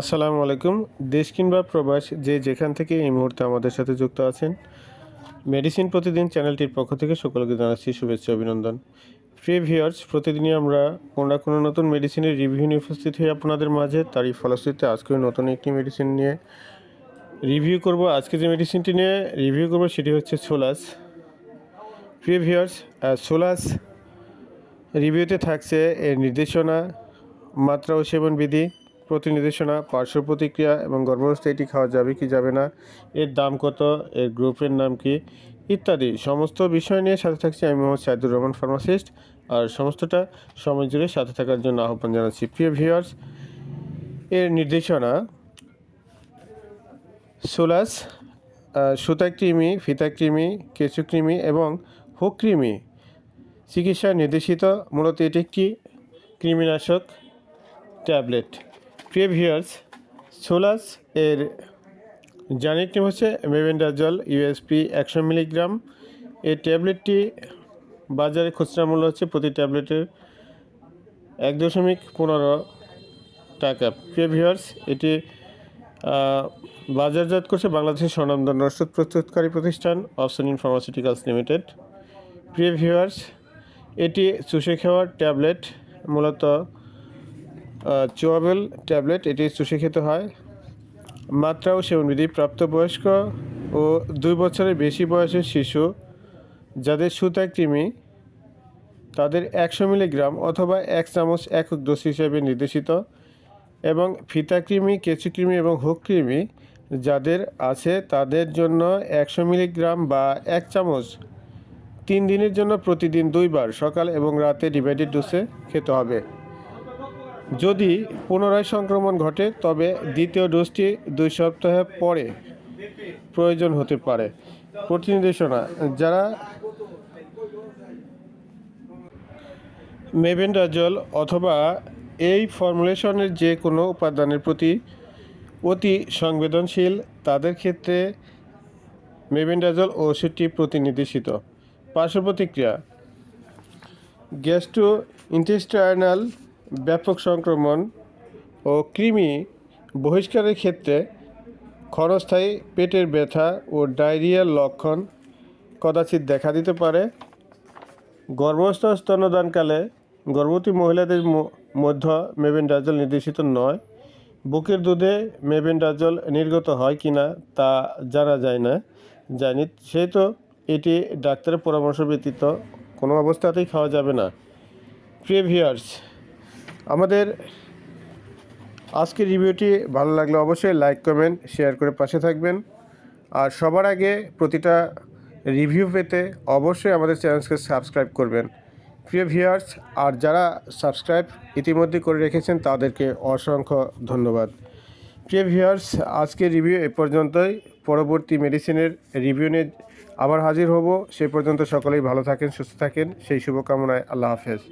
আসসালামু আলাইকুম। দেশ কিংবা প্রবাস যে যেখান থেকে এই মুহূর্তে আমাদের সাথে যুক্ত আছেন মেডিসিন প্রতিদিন চ্যানেলটির পক্ষ থেকে সকলকে জানাচ্ছি শুভেচ্ছা, অভিনন্দন। প্রিয় ভিউয়ার্স, প্রতিদিনই আমরা কোনো না কোনো নতুন মেডিসিনের রিভিউ নিয়ে উপস্থিত হই আপনাদের মাঝে। তারই ফলশ্রুতিতে আজকেও নতুন একটি মেডিসিন নিয়ে রিভিউ করব। আজকে যে মেডিসিনটি নিয়ে রিভিউ করব সেটি হচ্ছে সোলাস প্রিয় ভিউয়ার্স সোলাস রিভিউতে থাকছে এর নির্দেশনা, মাত্রা ও সেবন বিধি প্রতি নির্দেশনা পার্শ্ব প্রতিক্রিয়া এবং গর্ভাবস্থায় এটি খাওয়া যাবে কি যাবে না, এর দাম কত, এর গ্রুপের নাম কি, ইত্যাদি। সমস্ত বিষয় নিয়ে সাথে থাকছি আমি মোহাম্মদ সাইদুর রহমান, ফার্মাসিস্ট। আর সমস্তটা সময় জুড়ে সাথে থাকার জন্য আহ্বান জানাচ্ছি। প্রিয় ভিউয়ার্স, এর নির্দেশনা, সোলাস সুতা কৃমি ফিতা কৃমি কেঁচু কৃমি এবং হুক কৃমি চিকিৎসা নির্দেশিত, মূলত এটি একটি কৃমিনাশক ট্যাবলেট। প্রিয় সোলাস এর জানিক নেম হচ্ছে মেভেন্ডাজল ইউএসপি একশো মিলিগ্রাম এই ট্যাবলেটটি বাজারে খুচরা মূল্য হচ্ছে প্রতি ট্যাবলেটের এক দশমিক পনেরো টাকা। প্রিয় এটি বাজারজাত করছে বাংলাদেশের স্বনামধন্য ওষুধ প্রস্তুতকারী প্রতিষ্ঠান অপশন ফার্মাসিউটিক্যালস লিমিটেড প্রিয় ভিউয়ার্স এটি চুষে খাওয়ার ট্যাবলেট, মূলত চুয়াবেল ট্যাবলেট, এটি চুষে খেতে হয়। মাত্রা ও সেবনবিধি। প্রাপ্তবয়স্ক ও দুই বছরের বেশি বয়সের শিশু যাদের সুতা কৃমি তাদের একশো মিলিগ্রাম অথবা এক চামচ একক ডোজ হিসেবে নির্দেশিত এবং ফিতা কৃমি কেঁচু কৃমি এবং হুক কৃমি যাদের আছে তাদের জন্য একশো মিলিগ্রাম বা এক চামচ তিন দিনের জন্য প্রতিদিন দুইবার সকাল এবং রাতে ডিভাইডেড ডোসে খেতে হবে। যদি পুনরায় সংক্রমণ ঘটে, তবে দ্বিতীয় ডোজটি দুই সপ্তাহ পরে প্রয়োজন হতে পারে। প্রতিনির্দেশনা যারা মেবেন্ডাজল অথবা এই ফর্মুলেশনের যে কোনো উপাদানের প্রতি অতি সংবেদনশীল, তাদের ক্ষেত্রে মেবেন্ডাজল ওষুধটি প্রতিনির্দেশিত। পার্শ্ব প্রতিক্রিয়া গ্যাস্ট্রো ইন্টেস্টাইনাল ব্যাপক সংক্রমণ ও কৃমি বহিষ্কারের ক্ষেত্রে ক্ষণস্থায়ী পেটের ব্যথা ও ডায়রিয়ার লক্ষণ কদাচিৎ দেখা দিতে পারে। গর্ভস্থ স্তন্যদানকালে গর্ভবতী মহিলাদের মধ্যে মেবেন্ডাজল নির্দেশিত নয়। বুকের দুধে মেবেন্ডাজল নির্গত হয় কি না তা জানা যায় না জানি সেহেতু এটি ডাক্তারের পরামর্শ ব্যতীত কোনো অবস্থাতেই খাওয়া যাবে না। প্রিয় ভিউয়ার্স আমাদের আজকের রিভিউটি ভালো লাগলে অবশ্যই লাইক, কমেন্ট, শেয়ার করে পাশে থাকবেন। আর সবার আগে প্রতিটা রিভিউ পেতে অবশ্যই আমাদের চ্যানেলকে সাবস্ক্রাইব করবেন। প্রিয় ভিউয়ার্স, আর যারা সাবস্ক্রাইব ইতিমধ্যে করে রেখেছেন, তাদেরকে অসংখ্য ধন্যবাদ। প্রিয় ভিউয়ার্স, আজকের রিভিউ এ পর্যন্তই। পরবর্তী মেডিসিনের রিভিউ নিয়ে আবার হাজির হব। সে পর্যন্ত সকলেই ভালো থাকেন, সুস্থ থাকেন। সেই শুভকামনায় আল্লাহ হাফেজ।